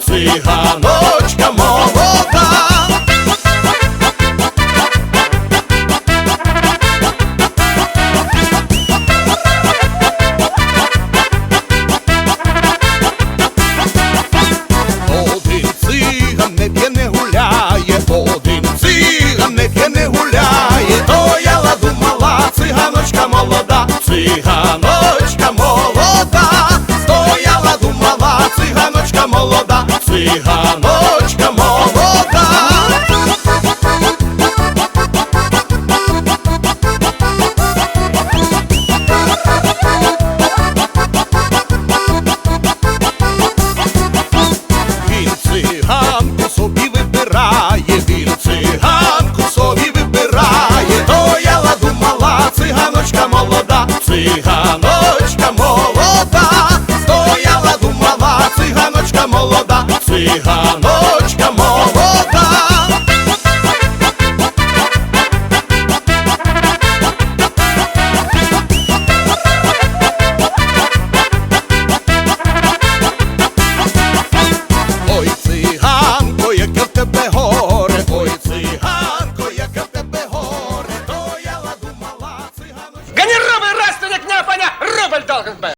циганочка молода. циганочка молода, стояла, думала, циганочка молода, циганочка молода. Never talking back.